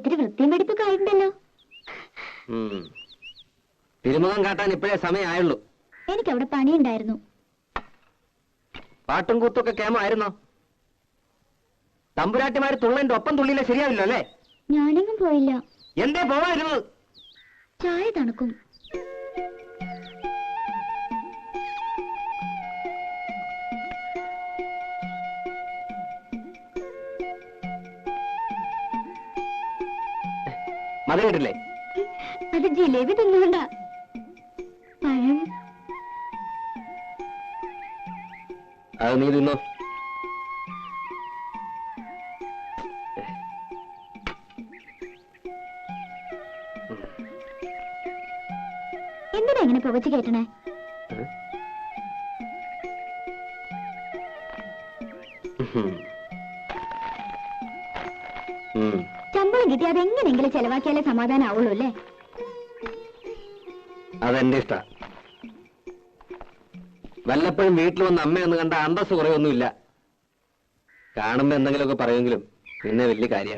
ഇത്തിരി വൃത്തിയും വെടിപ്പൊക്കെ ആയിട്ടുണ്ടല്ലോ. തിരുമുഖം കാട്ടാൻ ഇപ്പോഴേ സമയമായുള്ളൂ. എനിക്ക് അവിടെ പണിയുണ്ടായിരുന്നു. പാട്ടും കൂത്തൊക്കെ കേമായിരുന്നോ? തമ്പുരാട്ടിമാര് തുള്ളന്റെ ഒപ്പം തുള്ളിയില്ല ശരിയാവില്ല അല്ലേ? ഞാനെങ്ങും പോയില്ല. എന്തേ പോവായിരുന്നു ചായ തണുക്കും. മതി കേട്ടില്ലേ അത് ജിലേബി തിന്നുകൊണ്ട. പഴം. അത് നീ തിന്നോ. എന്തിനാ ഇങ്ങനെ പുകച്ച് കയറ്റണേ ഉം. കിട്ടി അതെങ്ങനെങ്കിലും ചെലവാക്കിയാലേ സമാധാനാവുള്ളൂ അല്ലേ? അതെന്റെ ഇഷ്ട. വല്ലപ്പോഴും വീട്ടിൽ വന്ന് അമ്മയൊന്ന് കണ്ട അന്തസ് കുറയൊന്നുമില്ല കാണുമ്പോ എന്തെങ്കിലുമൊക്കെ പറയുമെങ്കിലും പിന്നെ വലിയ കാര്യ.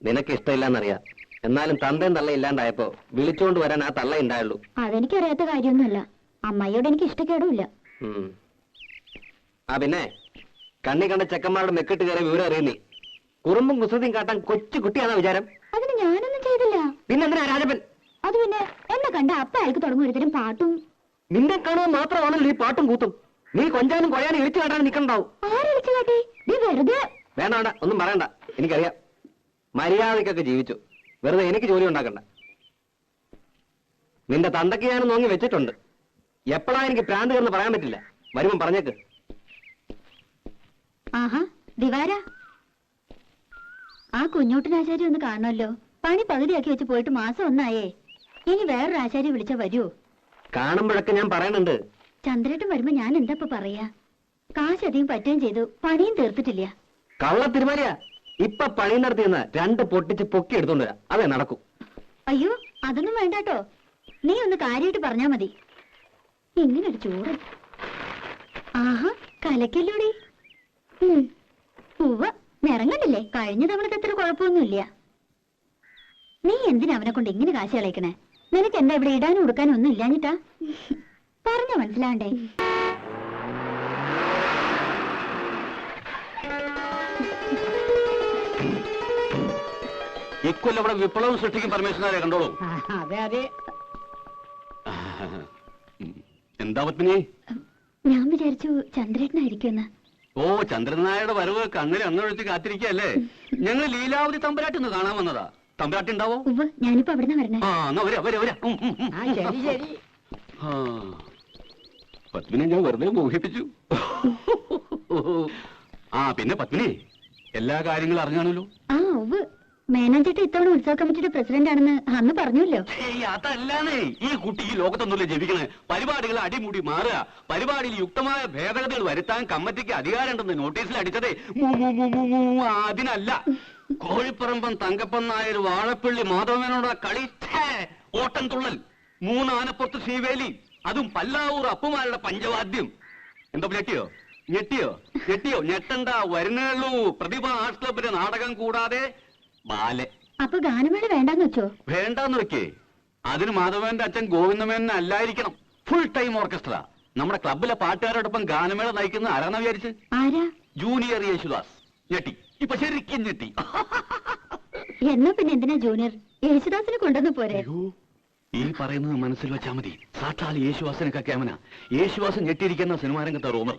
നിനക്ക് ഇഷ്ടമില്ലെന്നറിയാം. എന്നാലും തന്തയും തള്ള ഇല്ലാണ്ടായപ്പോ വിളിച്ചോണ്ട് വരാൻ ആ തള്ള ഉണ്ടായുള്ളൂ. അതെനിക്കറിയാത്ത കാര്യമൊന്നുമല്ല. അമ്മയോട് എനിക്ക് ഇഷ്ടക്കേടുമില്ല. ആ പിന്നെ കണ്ണി കണ്ട ചെക്കന്മാരുടെ മെക്കിട്ട് കയറി വിവരം അറിയുന്നേ. കുറുമ്പും കുസൃതിയും കാട്ടാൻ കൊച്ചു കുട്ടിയാണോ വിചാരം? അതിന് ഞാനൊന്നും ചെയ്തില്ല. പിന്നെന്തിനാ രാജപ്പൻ? അത് പിന്നെ എന്നെ കണ്ട അപ്പ അയാൾക്ക് തുടങ്ങും ഒരുതരം പാട്ടും. നിന്നെ കാണുക മാത്രമാണല്ലോ ഈ പാട്ടും കൂത്തും. നീ കൊഞ്ചാനും കൊഴയാനും ഇളിച്ചു കാട്ടാൻ നിൽക്കണ്ടാവും. കാട്ടി? നീ വെറുതെ വേണ്ട വേണ്ട ഒന്നും പറയണ്ട. എനിക്കറിയാം. മര്യാദക്കൊക്കെ ജീവിച്ചു. വെറുതെ എനിക്ക് ജോലി ഉണ്ടാക്കണ്ട. നിന്റെ തന്തയ്ക്ക് ഞാൻ നോങ്ങി വെച്ചിട്ടുണ്ട്. എപ്പോഴാ എനിക്ക് പ്രാന്ത് കയറുന്ന പറയാൻ പറ്റില്ല? വരുമ്പം പറഞ്ഞേക്ക്. ആഹാ ദിവാര. ആ കുഞ്ഞോട്ടനാചാരി ഒന്ന് കാണണമല്ലോ പണി പകുതിയാക്കി വെച്ച് പോയിട്ട് മാസം ഒന്നായേ. ഇനി വേറൊരു ആചാര്യ വിളിച്ചാ വരൂ. കാണുമ്പോഴൊക്കെ ഞാൻ പറയണുണ്ട് ചന്ദ്രേട്ടൻ വരുമ്പോ ഞാൻ എന്താ ഇപ്പൊ പറയാ? കാശ് അധികം പറ്റുകയും ചെയ്തു പണിയും തീർത്തിട്ടില്ല. കള്ള തിരുമാലിയ. ഇപ്പൊ പണി നടത്തിയെന്ന് രണ്ട് പൊട്ടിച്ച് പൊക്കി എടുത്തോണ്ട് വരാം. അതെ നടക്കൂ. അയ്യോ അതൊന്നും വേണ്ടാട്ടോ. നീ ഒന്ന് കാര്യമായിട്ട് പറഞ്ഞാ മതി. ഇങ്ങനൊരു ചോറ് ആഹാ കലക്കല്ലോടി. ഉവ്വ. നിറങ്ങണ്ടില്ലേ കഴിഞ്ഞ തവണത്തെ അത്ര കുഴപ്പമൊന്നുമില്ല. നീ എന്തിനാ അവനെ കൊണ്ട് ഇങ്ങനെ കാശ് കളയിക്കണേ? നിനക്ക് എന്താ ഇവിടെ ഇടാനും ഉടുക്കാനും ഒന്നും ഇല്ലാഞ്ഞിട്ടാ? പറഞ്ഞ മനസ്സിലാണ്ടേ ഇക്കൊല്ലം ഇവിടെ വിപ്ലവം സൃഷ്ടിക്കും പരമേശ്വരനെ കണ്ടോളൂ. അതെ അതെ. എന്താ പത്മിനി? ഞാൻ വിചാരിച്ചു ചന്ദ്രേട്ടനായിരിക്കുമെന്ന്. ഓ ചന്ദ്രനായുടെ വരവ് കണ്ണിൽ അന്നൊഴിച്ച് കാത്തിരിക്കല്ലേ ഞങ്ങൾ ലീലാവതി തമ്പരാട്ടിന്ന് കാണാൻ വന്നതാ. തമ്പരാട്ടി ഉണ്ടാവോ? ഞാനിപ്പോ അവിടുന്ന് വരണേ. എന്നാ വരാ വരാ വരാ. ആ. പത്മിനെ ഞാൻ വെറുതെ മോഹിപ്പിച്ചു. ആ പിന്നെ പത്മിനി എല്ലാ കാര്യങ്ങളും അറിഞ്ഞാണല്ലോ? ആ ഉവ്വ് ഇത്തവണ ഉത്സവ കമ്മിറ്റിയുടെ പ്രസിഡന്റ് ആണെന്ന് അന്ന് പറഞ്ഞല്ലോ അതല്ലാന്നേ. ഈ കുട്ടി ഈ ലോകത്തൊന്നുമില്ല ജപിക്കണേ പരിപാടികൾ അടിമുടി മാറുക. പരിപാടിയിൽ യുക്തമായ ഭേദഗതികൾ വരുത്താൻ കമ്മിറ്റിക്ക് അധികാരമുണ്ടെന്ന് നോട്ടീസിൽ അടിച്ചതേ. അതിനല്ല. കോഴിപ്പറമ്പൻ തങ്കപ്പൻ നായർ വാഴപ്പള്ളി മാധവനോട് കളി ഛേ, ഓട്ടം തുള്ളൽ. മൂന്നാനപ്പുറത്ത് ശ്രീവേലി അതും പല്ലാവൂർ അപ്പുമാരുടെ പഞ്ചവാദ്യം. എന്താ ഞെട്ടിയോ? ഞെട്ടിയോ? ഞെട്ടിയോ? ഞെട്ടണ്ട വരുന്നുള്ളൂ പ്രതിഭ ആർട്സ് ക്ലബിന്റെ നാടകം കൂടാതെ ബാലെ. അപ്പൊ ഗാനമേള വേണ്ടെന്ന് വെച്ചോ? വേണ്ടാന്ന് വെക്കേ. അതിന് മാധവന്റെ അച്ഛൻ ഗോവിന്ദമേനൻ അല്ലായിരിക്കണം. ഫുൾ ടൈം ഓർക്കസ്ട്ര നമ്മുടെ ക്ലബിലെ പാട്ടുകാരോടൊപ്പം ഗാനമേള നയിക്കുന്ന ആരാന്ന വിചാരിച്ച്? ആരാ? ജൂനിയർ യേശുദാസ്. ഞെട്ടി. ഇപ്പൊ ശരിക്കും ഞെട്ടി. എന്നാ പിന്നെ എന്തിനാ ജൂനിയർ? യേശുദാസിനെ കൊണ്ടുവന്ന് പോരെ. ഈ പറയുന്നത് മനസ്സിൽ വെച്ചാ മതി. സാക്ഷാൽ യേശുവാസനൊക്കെ ക്യാമന. യേശുവാസൻ ഞെട്ടിയിരിക്കുന്ന സിനിമാരംഗത്തെ റൂമർ.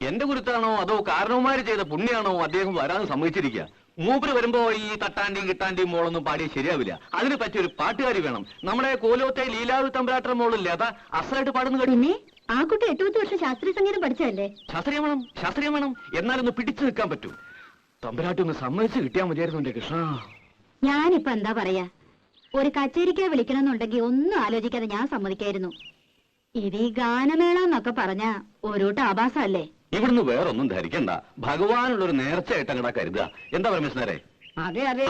എന്റെ കുരുത്താണോ അതോ കാരണവുമാര് ചെയ്ത പുണ്യാണോ അദ്ദേഹം വരാൻ സമ്മതിച്ചിരിക്കുക മൂപ്പര് വരുമ്പോ ഈ തട്ടാന്റെയും കിട്ടാന്റെയും മോളൊന്നും പാടിയ ശരിയാവില്ല. അതിന് പറ്റിയ ഒരു പാട്ടുകാരി വേണം. നമ്മുടെ കോലോത്തെ ലീലാവി തമ്പരാട്ടർ മോളില്ലേ? അതാ അസലായിട്ട് പാടുന്ന പിന്നെ ആ കുട്ടി എട്ട് പത്ത് വർഷം ശാസ്ത്രീയ സംഗീതം പഠിച്ചതല്ലേ? ശാസ്ത്രീയം വേണം ശാസ്ത്രീയം വേണം. എന്നാലൊന്ന് പിടിച്ചു നിൽക്കാൻ പറ്റൂ. തമ്പരാട്ടി ഒന്ന് സമ്മതിച്ച് കിട്ടിയാൽ മതിയായിരുന്നു എന്റെ കൃഷ്ണ. ഞാനിപ്പോ എന്താ പറയാ? ഒരു കച്ചേരിക്കാ വിളിക്കണമെന്നുണ്ടെങ്കിൽ ഒന്നും ആലോചിക്കാതെ ഞാൻ സമ്മതിക്കായിരുന്നു. ഇത് ഈ ഗാനമേള എന്നൊക്കെ പറഞ്ഞ ഒരു ആഭാസല്ലേ ഇവിടുന്ന് വേറൊന്നും ധരിക്കണ്ട. ഭഗവാനുള്ള ഒരു നേർച്ചയായിട്ട് അങ്ങടാ കരുതുക. എന്താ പരമേശ്വരേ അതെ അതെ.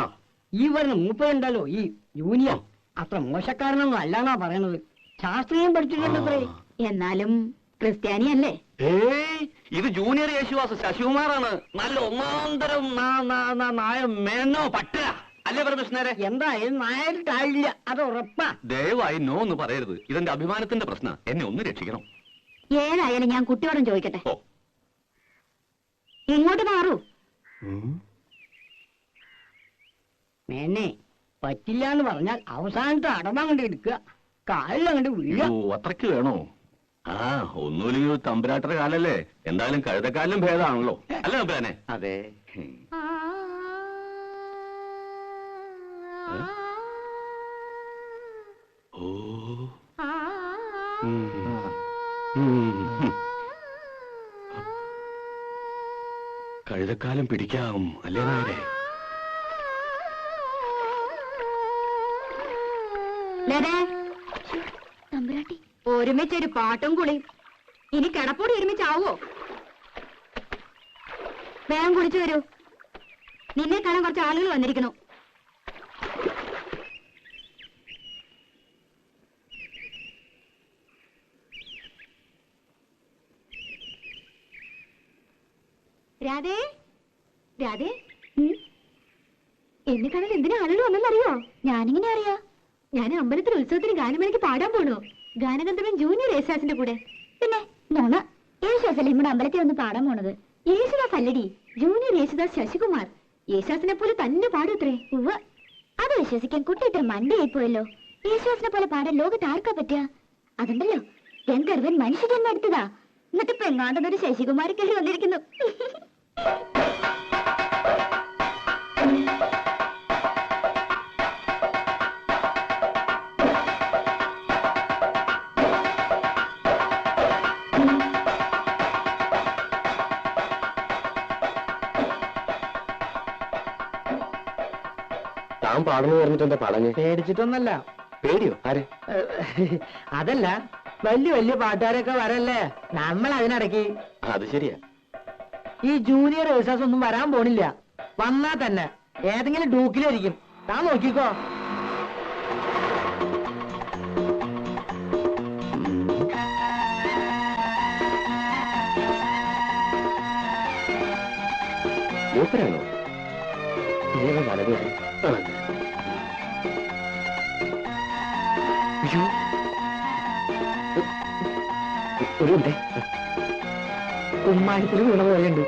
ഈ വരുന്ന മൂപ്പരുണ്ടല്ലോ ഈ ജൂനിയർ അത്ര മോശക്കാരനൊന്നും അല്ലാന്നാ പറയണത്. ശാസ്ത്രീയം പഠിച്ചിട്ടുണ്ടത്രേ. എന്നാലും ക്രിസ്ത്യാനിയല്ലേ? ഏയ് ഇത് ജൂനിയർ യേശുവാസ് ശശികുമാറാണ്. നല്ല ഒന്നാന്തരം നാ- നാ- നാ- നായ മേനോ പട്ട. അല്ലേ പരമേശ്വരേ എന്തായാലും നായരിട്ടായില്ല അത് ഉറപ്പാ. ദയവായി നോ എന്ന് പറയരുത്. ഇതെന്റെ അഭിമാനത്തിന്റെ പ്രശ്നം. എന്നെ ഒന്ന് രക്ഷിക്കണം. ഏതായാലും ഞാൻ കുട്ടിയോടും ചോദിക്കട്ടെ. ഓ. ഇങ്ങോട്ട് മാറൂ. മേനെ പറ്റില്ല എന്ന് പറഞ്ഞാൽ അവസാനത്തെ അടവങ്ങോട്ട് എടുക്കുക. കാലിലങ്ങോട്ട് വീഴുക. അത്രയ്ക്ക് വേണോ? ആ ഒന്നുമില്ലെങ്കിൽ തമ്പുരാട്ടറ കാലല്ലേ? എന്തായാലും കഴുതക്കാലിലും ഭേദമാണല്ലോ അല്ലേ തമ്പുരാനെ അതെ. ഓ. കഴുതക്കാലം പിടിക്കാം അല്ലേ നായരെ? തമ്പുരാട്ടി ഒരുമിച്ചൊരു പാട്ടും കുളി ഇനി കിടപ്പൂടി ഒരുമിച്ചാവോ? വേഗം കുളിച്ചു വരൂ. നിന്നെ കാണാൻ കുറച്ച് ആളുകൾ വന്നിരിക്കണു രാധേ? രാധേ? എന്നെ കാണാൻ എന്തിനാ ആളുകൾ വന്നെന്നറിയോ? ഞാനിങ്ങനെ അറിയാ. ഞാൻ അമ്പലത്തിൽ ഉത്സവത്തിന് ഗാനമേളയ്ക്ക് പാടാൻ പോണു. ഗാനഗന്ധർവൻ ജൂനിയർ യേശുദാസിന്റെ കൂടെ. പിന്നെ നോണ യേശുദാസല്ലേ നമ്മുടെ അമ്പലത്തിൽ ഒന്ന് പാടാൻ പോണത്? യേശുദാസ് അല്ലടി ജൂനിയർ യേശുദാസ് ശശികുമാർ. യേശുദാസിനെ പോലെ തന്നെ പാടൂത്രേ ഉവ്വ. അത് വിശ്വസിക്കാൻ കുട്ടി ഇത്ര മണ്ടയായി പോയല്ലോ. യേശുദാസിനെ പോലെ പാടാൻ ലോകത്ത് ആർക്കാ പറ്റുക അതുണ്ടല്ലോ ഗന്ധർവൻ മനുഷ്യജന്മം എടുത്തതാ. എന്നിട്ട് പെങ്ങാണ്ടെന്നൊരു ശശികുമാർ കയറി വന്നിരിക്കുന്നു. പാടുന്നു പറഞ്ഞിട്ട് എന്താ പാടഞ്ഞ്? പേടിച്ചിട്ടൊന്നല്ല. പേടിയോ? ആരെ? അതല്ല വലിയ വലിയ പാട്ടുകാരൊക്കെ വരല്ലേ? നമ്മൾ അതിനിടയ്ക്ക് അത് ശരിയാ. ഈ ജൂനിയർ ഏഴ്സാസ് ഒന്നും വരാൻ പോണില്ല. വന്നാ തന്നെ. ഏതെങ്കിലും ഡൂക്കിലായിരിക്കും താൻ നോക്കിക്കോ. മൂപ്പരാണോ? വലത് അയ്യോ. ഒരു ഉണ്ടേ കുമ്മായത്തിൽ വീണ പോലെയുണ്ട്.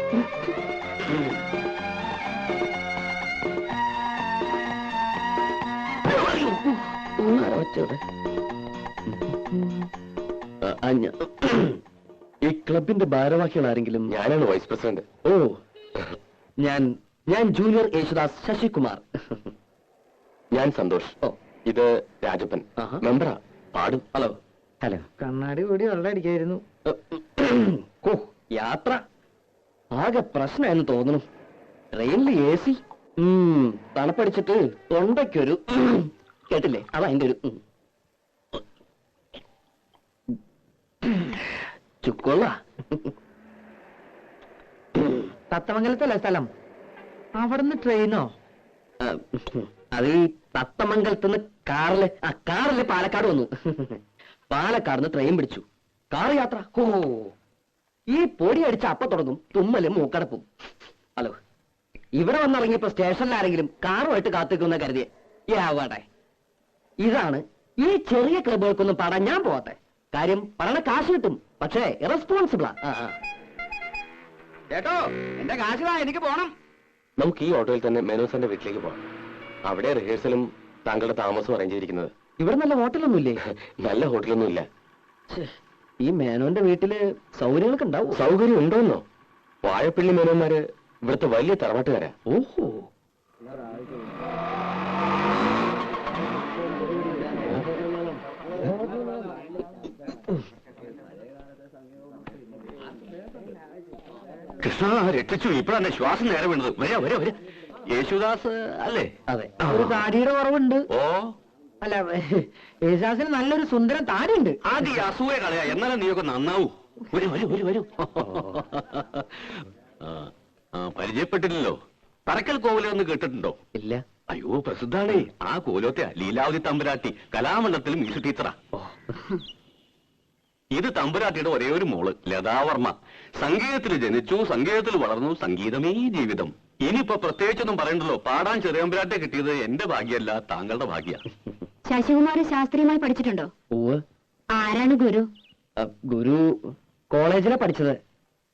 ഈ ക്ലബിന്റെ ഭാരവാഹികൾ ആരെങ്കിലും? ഞാനാണ് വൈസ് പ്രസിഡന്റ്. ഓ ഞാൻ ഞാൻ ജൂനിയർ യേശുദാസ് ശശികുമാർ. ഞാൻ സന്തോഷ്. ഓ ഇത് രാജപ്പൻ. മെമ്പറാ. പാടും. ഹലോ. ഹലോ. കണ്ണാടി കൂടി വെള്ളം അടിക്കായിരുന്നു ഓ യാത്ര. ആകെ പ്രശ്നമെന്ന് തോന്നുന്നു. ട്രെയിനിൽ എ സി. തണുപ്പടിച്ചിട്ട് തൊണ്ടയ്ക്കൊരു കേട്ടില്ലേ? അതാ അതിന്റെ ഒരു. ചുക്കൊള്ള. തത്തമംഗലത്തല്ലേ സ്ഥലം? അവിടുന്ന് ട്രെയിനോ? അത് ഈ തത്തമംഗലത്തുനിന്ന് കാറിൽ ആ കാറിൽ പാലക്കാട് വന്നു. പാലക്കാട് നിന്ന് ട്രെയിൻ പിടിച്ചു. കാർ യാത്ര. ഓ ഈ പൊടി അടിച്ച അപ്പ തുടങ്ങും തുമ്മലും മൂക്കടപ്പും. ഹലോ ഇവിടെ വന്നിറങ്ങിയപ്പോ സ്റ്റേഷനിൽ ആരെങ്കിലും കാറുമായിട്ട് കാത്തിക്കുന്ന കരുതിയേ. യാവട്ടെ ഇതാണ് ഈ ചെറിയ ക്ലബുകൾക്കൊന്നും പാടാൻ ഞാൻ പോവാത്തെ. കാര്യം പറയണ കാശ് കിട്ടും പക്ഷേ ഇറസ്പോൺസിബിളാ ചേട്ടോ എന്റെ കാശിതാ എനിക്ക് പോണം. നമുക്ക് ഈ ഓട്ടോയിൽ തന്നെ മെനോസന്റെ വീട്ടിലേക്ക് പോവാം അവിടെ റിഹേഴ്സലും താങ്കളുടെ താമസം അറേഞ്ച് ചെയ്തിരിക്കുന്നത്. ഇവിടെ നല്ല ഹോട്ടലൊന്നുമില്ലേ? നല്ല ഹോട്ടലൊന്നും ഇല്ല ഈ മേനോന്റെ വീട്ടിൽ സൗകര്യങ്ങളൊക്കെ ഉണ്ടാവും? സൗകര്യം ഉണ്ടോന്നോ? വാഴപ്പള്ളി മേനോന്മാര് ഇവിടുത്തെ വലിയ തറവാട്ടുകാരാ. ഓഹോ. കൃഷ്ണ രക്ഷിച്ചു. ഇപ്പഴാണ് ശ്വാസം നേരെ വീണത്. വരാ വരാ വരാ. യേശുദാസ് അല്ലേ? അതെ. ഒരു താടിയുടെ കുറവുണ്ട്. ഓ. അല്ല യേശുദാസിന് നല്ലൊരു സുന്ദര താടിയുണ്ട്. ആദ്യ ഈ അസൂയ കളയാ. എന്നാലും നീയൊക്കെ നന്നാവൂ. വരൂ വരൂ വരൂ വരൂ. ആ, ആ, പരിചയപ്പെട്ടില്ലല്ലോ. പറക്കൽ കോവിലൊന്ന് കേട്ടിട്ടുണ്ടോ? ഇല്ല. അയ്യോ പ്രസിദ്ധാണേ. ആ കോലോത്തെ ലീലാവതി തമ്പുരാട്ടി കലാമണ്ഡലത്തിൽ മ്യൂസിക് ടീച്ചറാ. ഇത് തമ്പുരാട്ടിയുടെ ഒരേ ഒരു മോൾ ലതാവർമ്മ. സംഗീതത്തിൽ ജനിച്ചു സംഗീതത്തിൽ വളർന്നു സംഗീതമേ ജീവിതം. ഇനിയിപ്പോ പ്രത്യേകിച്ചൊന്നും പറയണ്ടല്ലോ. പാടാൻ ചെറിയമ്പരാട്ടെ കിട്ടിയത് എന്റെ ഭാഗ്യമല്ല താങ്കളുടെ ഭാഗ്യ. ശശികുമാർ ശാസ്ത്രീയമായി പഠിച്ചിട്ടുണ്ടോ? ഓ ആരാണ് ഗുരു? ഗുരു കോളേജിലെ പഠിച്ചത്.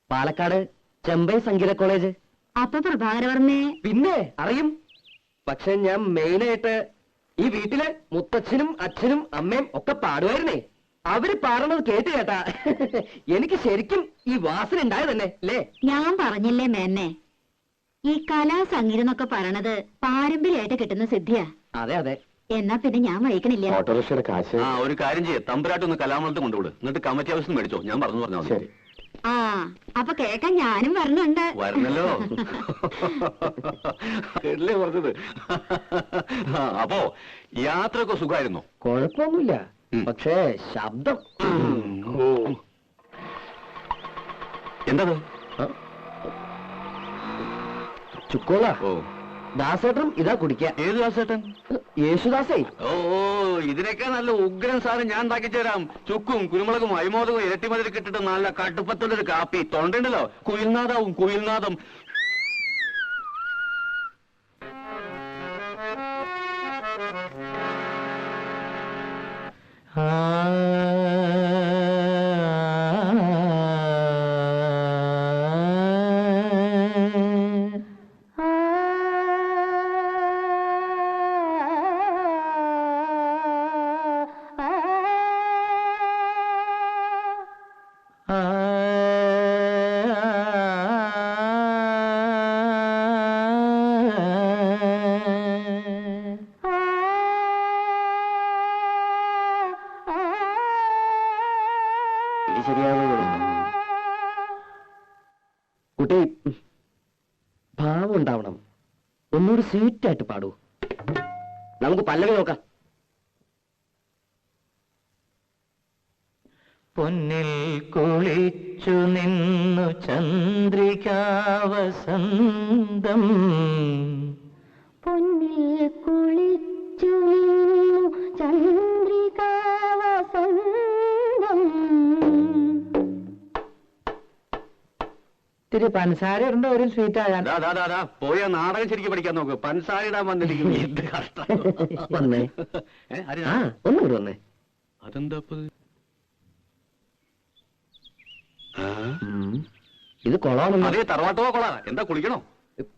പാലക്കാട് ചെമ്പൈ സംഗീത കോളേജ്. അപ്പൊ പ്രഭാകരവർമ്മയെ പിന്നെ അറിയും. പക്ഷെ ഞാൻ മെയിനായിട്ട് ഈ വീട്ടിലെ മുത്തച്ഛനും അച്ഛനും അമ്മയും ഒക്കെ പാടുമായിരുന്നേ. അവർ പാടണത് കേട്ട് കേട്ടാ. എനിക്ക് ശരിക്കും ഈ വാസന ഉണ്ടായതല്ലേ തന്നെ അല്ലേ? ഞാൻ പറഞ്ഞില്ലേ മേന്നെ ഈ കലാ സംഗീതം എന്നൊക്കെ പറയണത് പാരമ്പര്യമായിട്ട് കിട്ടുന്ന സിദ്ധിയാ. അതെ അതെ. എന്നാ പിന്നെ ഞാൻ വഹിക്കണില്ല ഓട്ടോറിക്ഷയുടെ കാശ്. ആ ഒരു കാര്യം ചെയ്യേ. തമ്പുരാട്ടി ഒന്ന് കലാമണത്ത് കൊണ്ടുവിട്. എന്നിട്ട് കമ്മിറ്റി ഹൗസിൽ മേടിച്ചോ. ഞാൻ പറഞ്ഞു പറഞ്ഞാൽ ശരി. ആ അപ്പൊ കേക്കാൻ ഞാനും വരണുണ്ട് വരണല്ലോ കേട്ടില്ലേ പറഞ്ഞത്? ആ, അപ്പോ യാത്രയൊക്കെ സുഖമായിരുന്നോ കുഴപ്പമൊന്നുമില്ല. ഉം. പക്ഷേ ശബ്ദം. എന്താ എന്തത്? ചുക്കോള. ഓ. ദാസേട്ടനും ഇതാ കുടിക്ക. ഏത് ദാസേട്ടൻ? യേശുദാസേ. ഓ ഇതിനൊക്കെ നല്ല ഉഗ്രൻ സാധനം ഞാൻ ഉണ്ടാക്കി തരാം. ചുക്കും കുരുമുളകും അയ്മോദകവും ഇരട്ടിമതിൽ കിട്ടിട്ട് നല്ല കടുപ്പത്തുള്ളൊരു കാപ്പി. തൊണ്ടുണ്ടല്ലോ കുയിൽനാഥാവും കുയിൽനാദം. ശരിയാവുന്നത് കുട്ടി ഭാവം ഉണ്ടാവണം ഒന്നുകൂടി സ്വീറ്റായിട്ട് പാടൂ. നമുക്ക് പല്ലവി നോക്കാം. പൊന്നിൽ കുളിച്ചു നിന്നു ചന്ദ്രികാവസന്തം. ഇത്തിരി പഞ്ചസാര ഉണ്ട് ഒരു സ്വീറ്റ് ആകാൻ ദാ, ദാ, ദാ, ദാ, പോയ നാടകം ശരിക്കും പഠിക്കാൻ നോക്ക്. പൻസാര ഇടാൻ വന്നിരിക്കും. എന്ത് കഷ്ടം. വന്നേ. ഏ, ആര് ആ? ഒന്നും കൂടി വന്നേ. അതെന്താ ഇപ്പൊ? ഇത്? ആ? ഉം. ഇത് അതേ തറവാട്ടോ കൊള. എന്താ കുളിക്കണോ?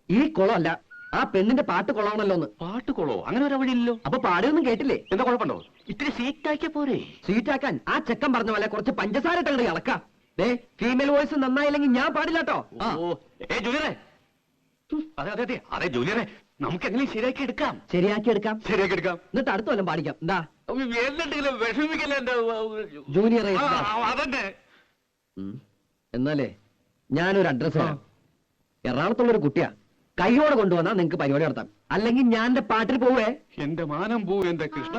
ഈ കൊളമല്ല ആ പെണ്ണിന്റെ പാട്ട് കൊളമാണല്ലോ ഒന്ന് പാട്ട് കൊളോ? അങ്ങനെ ഒരു വഴിയില്ലല്ലോ. അപ്പൊ പാടിയൊന്നും കേട്ടില്ലേ? എന്താ കുഴപ്പമുണ്ടോ? ഇത്തിരി സീറ്റാക്കിയ പോരെ. സ്വീറ്റാക്കാൻ ആ ചെക്കൻ പറഞ്ഞ പോലെ കുറച്ച് പഞ്ചസാര ഇട്ടങ്ങട് ഇളക്കാം. ദേ ഫീമെയിൽ വോയിസ് നന്നായില്ലെങ്കിൽ ഞാൻ പാടില്ലാട്ടോ. ഓ ഏ ജൂനിയറെ. അതെ അതെ അതെ. അതെ ജൂനിയറെ നമുക്ക് എങ്ങനെ ശരിയാക്കി എടുക്കാം. ശരിയാക്കി എടുക്കാം. ശരിയാക്കി എടുക്കാം. എന്നിട്ട് അടുത്ത കൊല്ലം പാടിക്കാം. എന്താ? എന്നിട്ടെങ്കിലും വിഷമിക്കല്ലേ എന്റെ ജൂനിയറെ അതന്നെ. എന്നാലേ ഞാനൊരു അഡ്രസ് തരാം. എറണാകുളത്തുള്ള ഒരു കുട്ടിയാ. കൈയോടെ കൊണ്ടുവന്നാ നിങ്ങക്ക് പരിപാടി നടത്താം. അല്ലെങ്കിൽ ഞാൻ എന്റെ പാട്ടിൽ പോവേ. എന്റെ മാനം പോവേ എന്റെ കൃഷ്ണ.